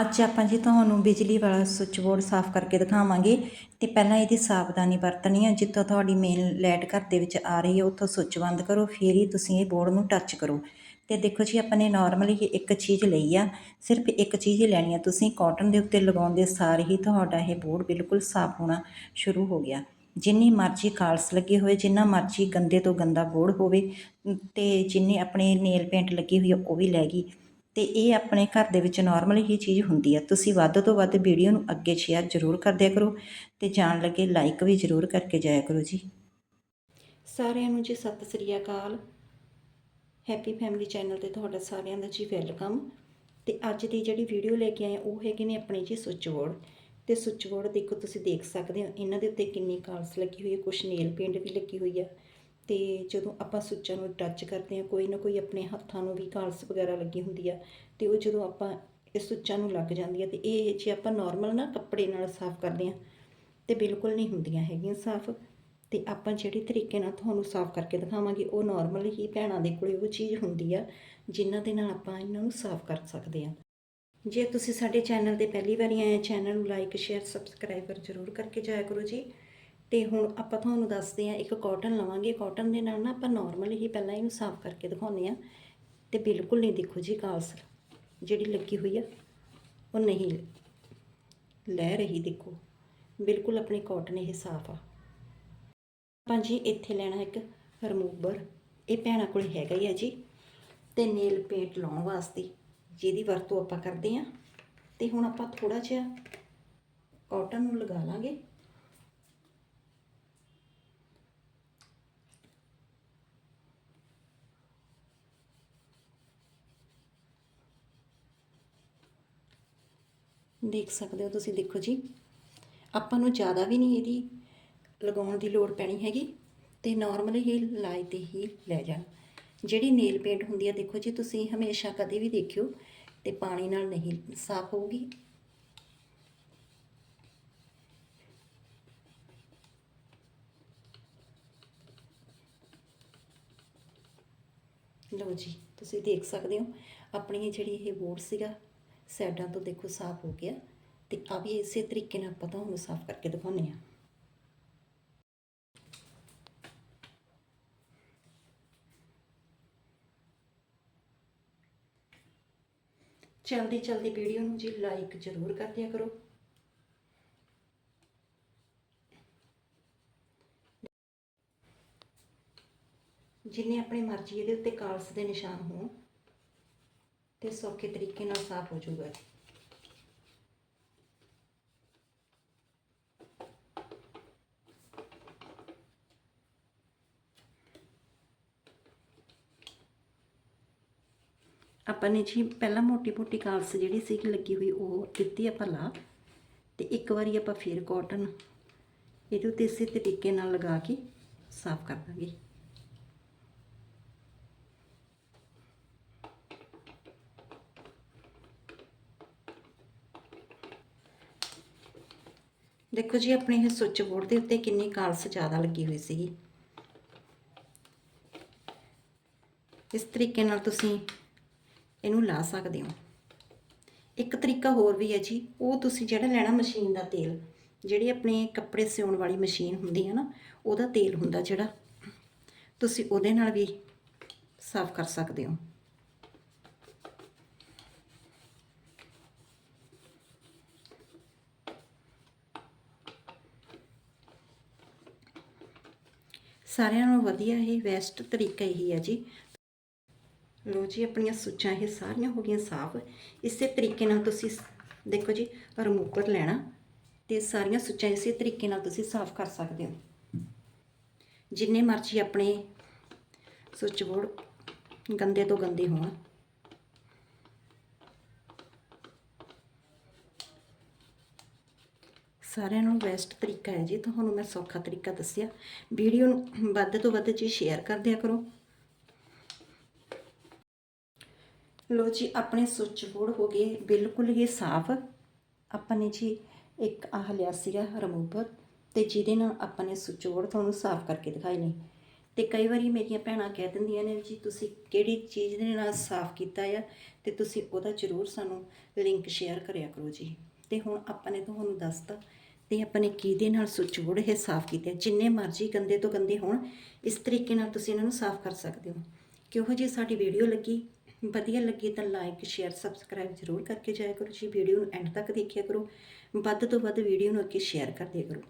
ਅੱਜ ਆਪਾਂ ਜੀ ਤੁਹਾਨੂੰ ਬਿਜਲੀ ਵਾਲਾ ਸੁੱਚ ਬੋਰਡ ਸਾਫ਼ ਕਰਕੇ ਦਿਖਾਵਾਂਗੇ ਤੇ ਪਹਿਲਾਂ ਇਹਦੀ ਸਾਵਧਾਨੀ ਵਰਤਣੀ ਹੈ ਜਿੱਥੋਂ ਤੁਹਾਡੀ ਮੇਨ ਲਾਈਟ ਘਰ ਦੇ ਵਿੱਚ ਆ ਰਹੀ ਹੈ ਉੱਥੋਂ ਸੁੱਚ ਬੰਦ ਕਰੋ, ਫਿਰ ਹੀ ਤੁਸੀਂ ਇਹ ਬੋਰਡ ਨੂੰ ਟੱਚ ਕਰੋ। ਤੇ ਦੇਖੋ ਜੀ, ਆਪਾਂ ਨੇ ਨਾਰਮਲੀ ਇੱਕ ਚੀਜ਼ ਲਈ ਆ। ਸਿਰਫ ਇੱਕ ਚੀਜ਼ ਹੀ ਲੈਣੀ ਆ। ਤੁਸੀਂ ਕਾਟਨ ਦੇ ਉੱਤੇ ਲਗਾਉਣ ਦੇ ਸਾਰ ਹੀ ਤੁਹਾਡਾ ਇਹ ਬੋਰਡ ਬਿਲਕੁਲ ਸਾਫ਼ ਹੋਣਾ ਸ਼ੁਰੂ ਹੋ ਗਿਆ। ਜਿੰਨੀ ਮਰਜ਼ੀ ਕਾਲਸ ਲੱਗੇ ਹੋਏ, ਜਿੰਨਾ ਮਰਜ਼ੀ ਗੰਦੇ ਤੋਂ ਗੰਦਾ ਬੋਰਡ ਹੋਵੇ, ਤੇ ਜਿੰਨੀ ਆਪਣੇ ਨੇਲ ਪੇਂਟ ਲੱਗੀ ਹੋਈ ਆ, ਉਹ ਵੀ ਲੈ ਗਈ। ਤੇ ਇਹ ਆਪਣੇ ਘਰ ਦੇ ਵਿੱਚ ਨਾਰਮਲੀ ਹੀ ਚੀਜ਼ ਹੁੰਦੀ ਆ। ਤੁਸੀਂ ਵੱਧ ਤੋਂ ਵੱਧ ਵੀਡੀਓ ਨੂੰ ਅੱਗੇ ਸ਼ੇਅਰ ਜ਼ਰੂਰ ਕਰਦਿਆ ਕਰੋ ਤੇ ਜਾਣ ਲੱਗੇ ਲਾਈਕ ਵੀ ਜ਼ਰੂਰ ਕਰਕੇ ਜਾਇਆ ਕਰੋ ਜੀ। ਸਾਰਿਆਂ ਨੂੰ ਜੀ ਸਤਿ ਸ੍ਰੀ ਅਕਾਲ। ਹੈਪੀ ਫੈਮਿਲੀ ਚੈਨਲ ਤੇ ਤੁਹਾਡਾ ਸਾਰਿਆਂ ਦਾ ਜੀ ਵੈਲਕਮ ਤੇ ਅੱਜ ਦੀ ਜਿਹੜੀ ਵੀਡੀਓ ਲੈ ਕੇ ਆਏ ਉਹ ਹੈਗੇ ਨੇ ਆਪਣੇ ਜੀ ਸੁੱਚ ਬੋਰਡ ਤੇ ਸੁੱਚ ਬੋਰਡ ਦੇਖੋ ਤੁਸੀਂ ਦੇਖ ਸਕਦੇ ਹੋ, ਇਹਨਾਂ ਦੇ ਉੱਤੇ ਕਿੰਨੀ ਕਾਲਸ ਲੱਗੀ ਹੋਈ ਹੈ ਕੁਝ ਨੇਲ ਪੇਂਟ ਵੀ ਲੱਗੀ ਹੋਈ ਆ। ਤੇ ਜਦੋਂ ਆਪਾਂ ਸੁੱਚਾਂ ਨੂੰ ਟੱਚ ਕਰਦੇ ਹਾਂ, ਕੋਈ ਨਾ ਕੋਈ ਆਪਣੇ ਹੱਥਾਂ ਨੂੰ ਵੀ ਕਾਲਸ ਵਗੈਰਾ ਲੱਗੀ ਹੁੰਦੀ ਆ ਤੇ ਉਹ ਜਦੋਂ ਆਪਾਂ ਇਹ ਸੁੱਚਾਂ ਨੂੰ ਲੱਗ ਜਾਂਦੀ ਆ ਤੇ ਇਹ ਜੇ ਆਪਾਂ ਨਾਰਮਲ ਨਾ ਕੱਪੜੇ ਨਾਲ ਸਾਫ਼ ਕਰਦੇ ਹਾਂ, ਤੇ ਬਿਲਕੁਲ ਨਹੀਂ ਹੁੰਦੀਆਂ ਹੈਗੀਆਂ ਸਾਫ਼। ਤੇ ਆਪਾਂ ਜਿਹੜੇ ਤਰੀਕੇ ਨਾਲ ਤੁਹਾਨੂੰ ਸਾਫ਼ ਕਰਕੇ ਦਿਖਾਵਾਂਗੇ, ਉਹ ਨਾਰਮਲ ਹੀ ਭੈਣਾਂ ਦੇ ਕੋਲੇ ਉਹ ਚੀਜ਼ ਹੁੰਦੀ ਆ, ਜਿਨ੍ਹਾਂ ਦੇ ਨਾਲ ਆਪਾਂ ਇਹਨਾਂ ਨੂੰ ਸਾਫ਼ ਕਰ ਸਕਦੇ ਹਾਂ। ਜੇ ਤੁਸੀਂ ਸਾਡੇ ਚੈਨਲ ਤੇ ਪਹਿਲੀ ਵਾਰੀ ਆਏ ਚੈਨਲ ਨੂੰ ਲਾਈਕ ਸ਼ੇਅਰ ਸਬਸਕ੍ਰਾਈਬਰ ਜ਼ਰੂਰ ਕਰਕੇ ਜਾਇਆ ਕਰੋ ਜੀ। ਤੇ ਹੁਣ ਆਪਾਂ ਤੁਹਾਨੂੰ ਦੱਸਦੇ ਹਾਂ, ਇੱਕ ਕਾਟਨ ਲਵਾਂਗੇ। ਕਾਟਨ ਦੇ ਨਾਲ ਨਾ ਆਪਾਂ ਨਾਰਮਲ ਹੀ ਪਹਿਲਾਂ ਇਹਨੂੰ ਸਾਫ਼ ਕਰਕੇ ਦਿਖਾਉਂਦੇ ਆ ਤੇ ਬਿਲਕੁਲ ਨਹੀਂ ਦੇਖੋ ਜੀ ਕਾਲਸ, ਜਿਹੜੀ ਲੱਗੀ ਹੋਈ ਆ, ਉਹ ਨਹੀਂ ਲੈ ਰਹੀ ਦੇਖੋ। ਬਿਲਕੁਲ ਆਪਣੇ ਕਾਟਨ ਇਹ ਸਾਫ਼ ਆ। ਆਪਾਂ ਜੀ ਇੱਥੇ ਲੈਣਾ ਇੱਕ ਰਿਮੂਵਰ ਇਹ ਭੈਣਾਂ ਕੋਲ ਹੈਗਾ ਹੀ ਆ ਜੀ। ਤੇ ਨੇਲ ਪੇਂਟ ਲਾਉਣ ਵਾਸਤੇ ਜਿਹਦੀ ਵਰਤੋਂ ਆਪਾਂ ਕਰਦੇ ਆ ਤੇ ਹੁਣ ਆਪਾਂ ਥੋੜਾ ਜਿਹਾ ਕਾਟਨ ਨੂੰ ਲਗਾ ਲਾਂਗੇ। ਦੇਖ ਸਕਦੇ ਹੋ ਤੁਸੀਂ, ਦੇਖੋ ਜੀ। ਆਪਾਂ ਨੂੰ ਜ਼ਿਆਦਾ ਵੀ ਨਹੀਂ ਇਹਦੀ ਲਗਾਉਣ ਦੀ ਲੋੜ ਪੈਣੀ ਹੈਗੀ। ਤੇ ਨਾਰਮਲ ਇਹ ਲਾਈ ਤੇ ਹੀ ਲੈ ਜਾਣ। ਜਿਹੜੀ ਨੇਲ ਪੇਂਟ ਹੁੰਦੀ ਹੈ ਦੇਖੋ ਜੀ, ਤੁਸੀਂ ਹਮੇਸ਼ਾ ਕਦੇ ਵੀ ਦੇਖਿਓ ਤੇ ਪਾਣੀ ਨਾਲ ਨਹੀਂ, ਸਾਫ਼ ਹੋਊਗੀ। ਲਓ ਜੀ, ਤੁਸੀਂ ਦੇਖ ਸਕਦੇ ਹੋ। ਆਪਣੀ ਇਹ ਜਿਹੜੀ ਇਹ ਬੋਰਡ ਸੀਗਾ ਸਾਈਡਾਂ ਤੋਂ ਦੇਖੋ ਸਾਫ਼ ਹੋ ਗਿਆ ਤੇ ਆ ਵੀ ਇਸੇ ਤਰੀਕੇ ਨਾਲ ਆਪਾਂ ਤੁਹਾਨੂੰ ਸਾਫ਼ ਕਰਕੇ ਦਿਖਾਉਂਦੇ ਹਾਂ। ਚਲਦੀ ਚਲਦੀ ਵੀਡੀਓ ਨੂੰ ਜੀ ਲਾਈਕ ਜ਼ਰੂਰ ਕਰ ਦਿਆ ਕਰੋ। ਜਿੰਨੇ ਆਪਣੀ ਮਰਜ਼ੀ ਇਹਦੇ ਉੱਤੇ ਕਾਲਸ ਦੇ ਨਿਸ਼ਾਨ ਹੋਣ ਤੇ ਸੌਖੇ ਤਰੀਕੇ ਨਾਲ ਸਾਫ਼ ਹੋ ਜਾਊਗਾ ਆਪਾਂ ਨੇ ਜੀ ਪਹਿਲਾਂ ਮੋਟੀ ਮੋਟੀ ਕਾਲਸ ਜਿਹੜੀ ਸੀ ਲੱਗੀ ਹੋਈ, ਉਹ ਦਿੱਤੀ ਆਪਾਂ ਲਾ। ਤੇ ਇੱਕ ਵਾਰੀ ਆਪਾਂ ਫੇਰ ਕਾਟਨ ਇਹਦੇ ਉੱਤੇ ਇਸੇ ਤਰੀਕੇ ਨਾਲ ਲਗਾ ਕੇ ਸਾਫ਼ ਕਰ ਦਾਂਗੇ। ਦੇਖੋ ਜੀ, ਆਪਣੇ ਇਹ ਸੁੱਚ ਬੋਰਡ ਦੇ ਉੱਤੇ ਕਿੰਨੀ ਕਾਲਸ ਜ਼ਿਆਦਾ ਲੱਗੀ ਹੋਈ ਸੀਗੀ। ਇਸ ਤਰੀਕੇ ਨਾਲ ਤੁਸੀਂ ਇਹਨੂੰ ਲਾ ਸਕਦੇ ਹੋ। ਇੱਕ ਤਰੀਕਾ ਹੋਰ ਵੀ ਹੈ ਜੀ, ਉਹ ਤੁਸੀਂ ਜਿਹੜਾ ਲੈਣਾ ਮਸ਼ੀਨ ਦਾ ਤੇਲ, ਜਿਹੜੀ ਆਪਣੇ ਕੱਪੜੇ ਸਿਉਣ ਵਾਲੀ ਮਸ਼ੀਨ ਹੁੰਦੀ ਹੈ ਨਾ, ਉਹਦਾ ਤੇਲ ਹੁੰਦਾ ਜਿਹੜਾ, ਤੁਸੀਂ ਉਹਦੇ ਨਾਲ ਵੀ ਸਾਫ਼ ਕਰ ਸਕਦੇ ਹੋ। ਸਾਰਿਆਂ ਨਾਲੋਂ ਵਧੀਆ ਇਹ ਬੈਸਟ ਤਰੀਕਾ ਇਹੀ ਹੈ ਜੀ। ਲੋ ਜੀ, ਆਪਣੀਆਂ ਸੁੱਚਾਂ ਇਹ ਸਾਰੀਆਂ ਹੋ ਗਈਆਂ ਸਾਫ਼। ਇਸੇ ਤਰੀਕੇ ਨਾਲ ਤੁਸੀਂ ਦੇਖੋ ਜੀ ਰਿਮੂਵਰ ਲੈਣਾ ਤੇ ਸਾਰੀਆਂ ਸੁੱਚਾਂ ਇਸੇ ਤਰੀਕੇ ਨਾਲ ਤੁਸੀਂ ਸਾਫ਼ ਕਰ ਸਕਦੇ ਹੋ। ਜਿੰਨੇ ਮਰਜ਼ੀ ਆਪਣੇ ਸੁੱਚ ਬੋਰਡ ਗੰਦੇ ਤੋਂ ਗੰਦੇ ਹੋਣ। ਸਾਰਿਆਂ ਨੂੰ ਬੈਸਟ ਤਰੀਕਾ ਹੈ ਜੀ, ਤੁਹਾਨੂੰ ਮੈਂ ਸੌਖਾ ਤਰੀਕਾ ਦੱਸਿਆ। ਵੀਡੀਓ ਨੂੰ ਵੱਧ ਤੋਂ ਵੱਧ ਜੀ ਸ਼ੇਅਰ ਕਰ ਦਿਆ ਕਰੋ। ਲੋ ਜੀ, ਆਪਣੇ ਸੁੱਚ ਬੋਰਡ ਹੋ ਗਏ, ਬਿਲਕੁਲ ਹੀ ਸਾਫ਼। ਆਪਾਂ ਨੇ ਜੀ ਇੱਕ ਆਹ ਲਿਆ ਸੀਗਾ ਰਿਮੂਵਰ ਤੇ ਜਿਹਦੇ ਨਾਲ ਆਪਾਂ ਨੇ ਸੁੱਚ ਬੋਰਡ ਤੁਹਾਨੂੰ ਸਾਫ਼ ਕਰਕੇ ਦਿਖਾਏ ਨੇ। ਤੇ ਕਈ ਵਾਰੀ ਮੇਰੀਆਂ ਭੈਣਾਂ ਕਹਿ ਦਿੰਦੀਆਂ ਨੇ ਜੀ, ਤੁਸੀਂ ਕਿਹੜੀ ਚੀਜ਼ ਦੇ ਨਾਲ ਸਾਫ਼ ਕੀਤਾ ਆ? ਤੇ ਤੁਸੀਂ ਉਹਦਾ ਜ਼ਰੂਰ ਸਾਨੂੰ ਲਿੰਕ ਸ਼ੇਅਰ ਕਰਿਆ ਕਰੋ ਜੀ। ਤੇ ਹੁਣ ਆਪਾਂ ਨੇ ਤੁਹਾਨੂੰ ਦੱਸਤਾ ਤੇ ਆਪਾਂ ਨੇ ਕਿਹਦੇ ਨਾਲ ਸੁੱਚ ਬੋਰਡ ਇਹ ਸਾਫ਼ ਕੀਤੇ ਜਿੰਨੇ ਮਰਜ਼ੀ ਗੰਦੇ ਤੋਂ ਗੰਦੇ ਹੋਣ, ਇਸ ਤਰੀਕੇ ਨਾਲ ਤੁਸੀਂ ਇਹਨਾਂ ਨੂੰ ਸਾਫ਼ ਕਰ ਸਕਦੇ ਹੋ। ਕਿਹੋ ਜੀ ਸਾਡੀ ਵੀਡੀਓ ਲੱਗੀ, ਵਧੀਆ ਲੱਗੀ ਤਾਂ ਲਾਈਕ ਸ਼ੇਅਰ ਸਬਸਕ੍ਰਾਈਬ ਜ਼ਰੂਰ ਕਰਕੇ ਜਾਇਆ ਕਰੋ। ਜੀ ਵੀਡੀਓ ਨੂੰ ਐਂਡ ਤੱਕ ਦੇਖਿਆ ਕਰੋ, ਵੱਧ ਤੋਂ ਵੱਧ ਵੀਡੀਓ ਨੂੰ ਅੱਗੇ ਸ਼ੇਅਰ ਕਰਦੇ ਕਰੋ।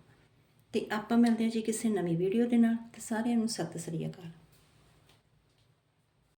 ਤੇ ਆਪਾਂ ਮਿਲਦੇ ਹਾਂ ਜੀ ਕਿਸੇ ਨਵੀਂ ਵੀਡੀਓ ਦੇ ਨਾਲ। ਤੇ ਸਾਰਿਆਂ ਨੂੰ ਸਤਿ ਸ੍ਰੀ ਅਕਾਲ।